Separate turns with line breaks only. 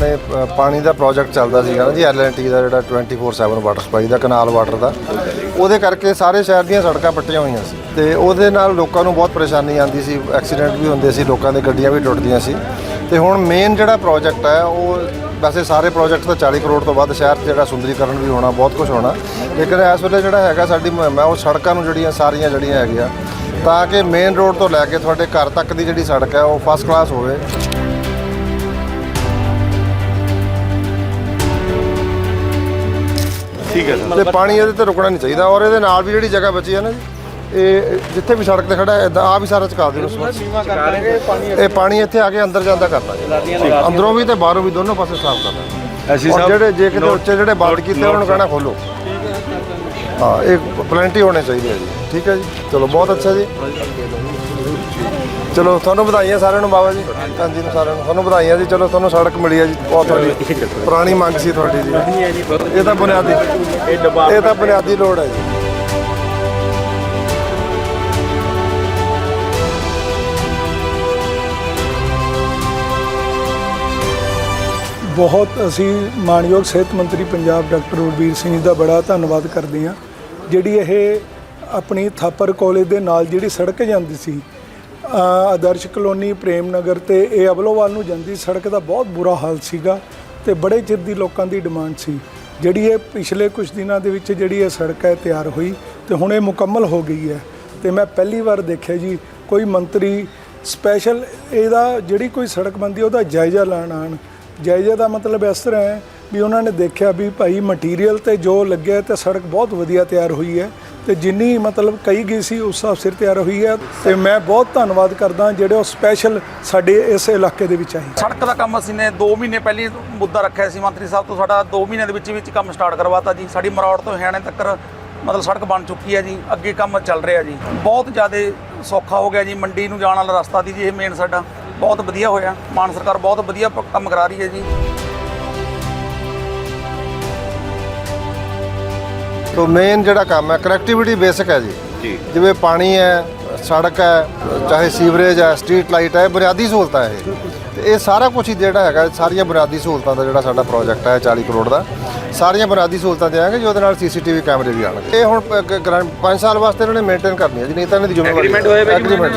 ਆਪਣੇ ਪਾਣੀ ਦਾ ਪ੍ਰੋਜੈਕਟ ਚੱਲਦਾ ਸੀਗਾ ਨਾ ਜੀ ਐਲਐਨਟੀ ਦਾ ਜਿਹੜਾ 24/7 ਵਾਟਰ ਸਪਲਾਈ ਦਾ ਕਨਾਲ ਵਾਟਰ ਦਾ। ਉਹਦੇ ਕਰਕੇ ਸਾਰੇ ਸ਼ਹਿਰ ਦੀਆਂ ਸੜਕਾਂ ਪੱਟੀਆਂ ਹੋਈਆਂ ਸੀ। ਤੇ ਉਹਦੇ ਨਾਲ ਲੋਕਾਂ ਨੂੰ ਬਹੁਤ ਪਰੇਸ਼ਾਨੀ ਆਉਂਦੀ ਸੀ ਐਕਸੀਡੈਂਟ ਵੀ ਹੁੰਦੇ ਸੀ, ਲੋਕਾਂ ਦੇ ਗੱਡੀਆਂ ਵੀ ਟੁੱਟਦੀਆਂ ਸੀ। ਤੇ ਹੁਣ ਮੇਨ ਜਿਹੜਾ ਪ੍ਰੋਜੈਕਟ ਹੈ, ਉਹ ਵੈਸੇ ਸਾਰੇ ਪ੍ਰੋਜੈਕਟ ਤਾਂ 40 ਕਰੋੜ ਤੋਂ ਵੱਧ ਸ਼ਹਿਰ 'ਚ ਜਿਹੜਾ ਸੁੰਦਰੀਕਰਨ ਵੀ ਹੋਣਾ, ਬਹੁਤ ਕੁਝ ਹੋਣਾ। ਲੇਕਿਨ ਇਸ ਵੇਲੇ ਜਿਹੜਾ ਹੈਗਾ ਸਾਡੀ ਮੁਹਿੰਮ ਹੈ ਉਹ ਸੜਕਾਂ ਨੂੰ ਜਿਹੜੀਆਂ, ਸਾਰੀਆਂ ਜਿਹੜੀਆਂ ਹੈਗੀਆਂ, ਤਾਂ ਕਿ ਮੇਨ ਰੋਡ ਤੋਂ ਲੈ ਕੇ ਤੁਹਾਡੇ ਘਰ ਤੱਕ ਦੀ ਜਿਹੜੀ ਸੜਕ ਹੈ, ਉਹ ਫਸਟ ਕਲਾਸ ਹੋਵੇ।
ਠੀਕ ਹੈ ਸਰ।
ਤੇ ਪਾਣੀ ਇਹਦੇ ਤੇ ਰੁਕਣਾ ਨਹੀਂ ਚਾਹੀਦਾ ਔਰ ਇਹਦੇ ਨਾਲ ਵੀ ਜਿਹੜੀ ਜਗ੍ਹਾ ਬਚੀ ਹੈ ਨਾ ਜੀ ਇਹ ਜਿੱਥੇ ਵੀ ਸੜਕ ਤੇ ਖੜਾ ਹੈ ਇਦਾਂ ਆ ਵੀ ਸਾਰਾ ਚਕਾ ਦਿਓ। ਇਹ ਪਾਣੀ ਇੱਥੇ ਆ ਕੇ ਅੰਦਰ ਜਾਂਦਾ ਕਰਨਾ ਜੀ। ਅੰਦਰੋਂ ਵੀ ਤੇ ਬਾਹਰੋਂ ਵੀ ਦੋਨੋਂ ਪਾਸੇ ਸਾਫ਼ ਕਰਨਾ
ਐਸੀ
ਔਰ
ਸਾਹਿਬ
ਜਿਹੜੇ ਜੇ ਕਿਤੇ ਉੱਚੇ ਜਿਹੜੇ ਬੰਦ ਕੀਤੇ ਉਹਨਾਂ ਨੂੰ ਕਹਿਣਾ ਖੋਲੋ। ਹਾਂ ਇਹ ਪਲੈਂਟੀ ਹੋਣੇ ਚਾਹੀਦੇ ਆ ਜੀ। ਠੀਕ ਹੈ ਜੀ। ਚਲੋ ਬਹੁਤ ਅੱਛਾ ਜੀ। ਚਲੋ ਤੁਹਾਨੂੰ ਵਧਾਈਆਂ ਸਾਰਿਆਂ ਨੂੰ ਬਾਬਾ ਜੀ ਹਾਂਜੀ ਨੂੰ ਸਾਰਿਆਂ ਨੂੰ। ਤੁਹਾਨੂੰ ਵਧਾਈਆਂ ਜੀ ਚਲੋ ਤੁਹਾਨੂੰ ਸੜਕ ਮਿਲੀ ਹੈ ਜੀ ਬਹੁਤ ਤੁਹਾਡੀ ਪੁਰਾਣੀ ਮੰਗ ਸੀ ਤੁਹਾਡੀ ਜੀ। ਇਹ ਤਾਂ ਬੁਨਿਆਦੀ ਇਹ ਤਾਂ ਬੁਨਿਆਦੀ ਲੋੜ ਹੈ ਜੀ।
ਬਹੁਤ ਅਸੀਂ ਮਾਨਯੋਗ ਸਿਹਤ ਮੰਤਰੀ ਪੰਜਾਬ ਡਾਕਟਰ ਰਣਬੀਰ ਸਿੰਘ ਜੀ ਦਾ ਬੜਾ ਧੰਨਵਾਦ ਕਰਦੇ ਹਾਂ ਜਿਹੜੀ ਇਹ ਆਪਣੀ ਥਾਪਰ ਕਾਲਜ ਦੇ ਨਾਲ ਜਿਹੜੀ ਸੜਕ ਜਾਂਦੀ ਸੀ ਆਦਰਸ਼ ਕਲੋਨੀ ਪ੍ਰੇਮ ਨਗਰ ਤੇ ਇਹ ਅਬਲੋਵਾਲ ਨੂੰ ਜਾਂਦੀ ਸੜਕ ਦਾ ਬਹੁਤ ਬੁਰਾ ਹਾਲ ਸੀਗਾ ਤੇ ਬੜੇ ਚਿਰ ਦੀ ਲੋਕਾਂ ਦੀ ਡਿਮਾਂਡ ਸੀ। ਜਿਹੜੀ ਇਹ ਪਿਛਲੇ ਕੁਝ ਦਿਨਾਂ ਦੇ ਵਿੱਚ ਜਿਹੜੀ ਇਹ ਸੜਕ ਹੈ, ਤਿਆਰ ਹੋਈ ਤੇ ਹੁਣ ਇਹ ਮੁਕੰਮਲ ਹੋ ਗਈ ਹੈ। ਤੇ ਮੈਂ ਪਹਿਲੀ ਵਾਰ ਦੇਖਿਆ ਜੀ, ਕੋਈ ਮੰਤਰੀ ਸਪੈਸ਼ਲ ਇਹਦਾ ਜਿਹੜੀ ਕੋਈ ਸੜਕ ਬਣਦੀ, ਉਹਦਾ ਜਾਇਜ਼ਾ ਲੈਣ ਆਣ ਜਾਇਜ਼ੇ ਦਾ ਮਤਲਬ ਇਸ ਤਰ੍ਹਾਂ ਹੈ ਵੀ ਉਹਨਾਂ ਨੇ ਦੇਖਿਆ ਵੀ ਭਾਈ ਮਟੀਰੀਅਲ ਤੇ ਜੋ ਲੱਗਿਆ ਤੇ ਸੜਕ ਬਹੁਤ ਵਧੀਆ ਤਿਆਰ ਹੋਈ ਹੈ। ਤੇ ਜਿੰਨੀ ਮਤਲਬ ਕਹੀ ਗਈ ਸੀ ਉਸ ਹਿਸਾਬ ਸਿਰ ਤਿਆਰ ਹੋਈ ਹੈ ਤੇ ਮੈਂ ਬਹੁਤ ਧੰਨਵਾਦ ਕਰਦਾ ਜਿਹੜੇ ਉਹ ਸਪੈਸ਼ਲ ਸਾਡੇ ਇਸ ਇਲਾਕੇ ਦੇ ਵਿੱਚ ਆਏ।
ਸੜਕ ਦਾ ਕੰਮ ਅਸੀਂ ਨੇ 2 ਮਹੀਨੇ ਪਹਿਲੀ ਮੁੱਦਾ ਰੱਖਿਆ ਸੀ, ਮੰਤਰੀ ਸਾਹਿਬ ਤੋਂ ਸਾਡਾ 2 ਮਹੀਨਿਆਂ ਦੇ ਵਿੱਚ ਵਿੱਚ ਕੰਮ ਸਟਾਰਟ ਕਰਵਾਤਾ ਜੀ। ਸਾਡੀ ਮਰੌੜ ਤੋਂ ਹਰਿਆਣੇ ਤੱਕ ਮਤਲਬ ਸੜਕ ਬਣ ਚੁੱਕੀ ਹੈ ਜੀ, ਅੱਗੇ ਕੰਮ ਚੱਲ ਰਿਹਾ ਜੀ। ਬਹੁਤ ਜ਼ਿਆਦਾ ਸੌਖਾ ਹੋ ਗਿਆ ਜੀ, ਮੰਡੀ ਨੂੰ ਜਾਣ ਵਾਲਾ ਰਸਤਾ ਦੀ ਜੀ, ਇਹ ਮੇਨ ਸਾਡਾ। ਬਹੁਤ ਵਧੀਆ ਹੋਇਆ। ਮਾਨ ਸਰਕਾਰ ਬਹੁਤ ਵਧੀਆ ਪ- ਕੰਮ ਕਰਾ ਰਹੀ ਹੈ ਜੀ।
ਤੋ ਮੇਨ ਜਿਹੜਾ ਕੰਮ ਹੈ ਕਨੈਕਟੀਵਿਟੀ ਬੇਸਿਕ ਹੈ ਜੀ।
ਜੀ।
ਜਿਵੇਂ ਪਾਣੀ ਹੈ ਸੜਕ ਹੈ ਚਾਹੇ ਸੀਵਰੇਜ ਹੈ ਸਟਰੀਟ ਲਾਈਟ ਹੈ ਬੁਨਿਆਦੀ ਸਹੂਲਤਾਂ ਹੈ ਇਹ। ਤੇ ਇਹ ਸਾਰਾ ਕੁਝ ਹੀ ਜਿਹੜਾ ਹੈਗਾ ਸਾਰੀਆਂ ਬੁਨਿਆਦੀ ਸਹੂਲਤਾਂ ਦਾ ਜਿਹੜਾ ਸਾਡਾ ਪ੍ਰੋਜੈਕਟ ਹੈ 40 ਕਰੋੜ ਦਾ ਸਾਰੀਆਂ ਬੁਨਿਆਦੀ ਸਹੂਲਤਾਂ ਦੇਵਾਂਗੇ ਜਿਹਦੇ ਨਾਲ ਸੀਸੀਟੀਵੀ ਕੈਮਰੇ ਵੀ ਆਣਗੇ। ਇਹ ਹੁਣ 5 ਸਾਲ ਵਾਸਤੇ ਇਹਨਾਂ ਨੇ ਮੇਨਟੇਨ ਕਰਨੀ ਹੈ ਜੀ ਨਹੀਂ ਤਾਂ ਇਹਨਾਂ ਦੀ ਜ਼ਿੰਮੇਵਾਰੀ
ਹੋਇਆ ਜੀ
Agreement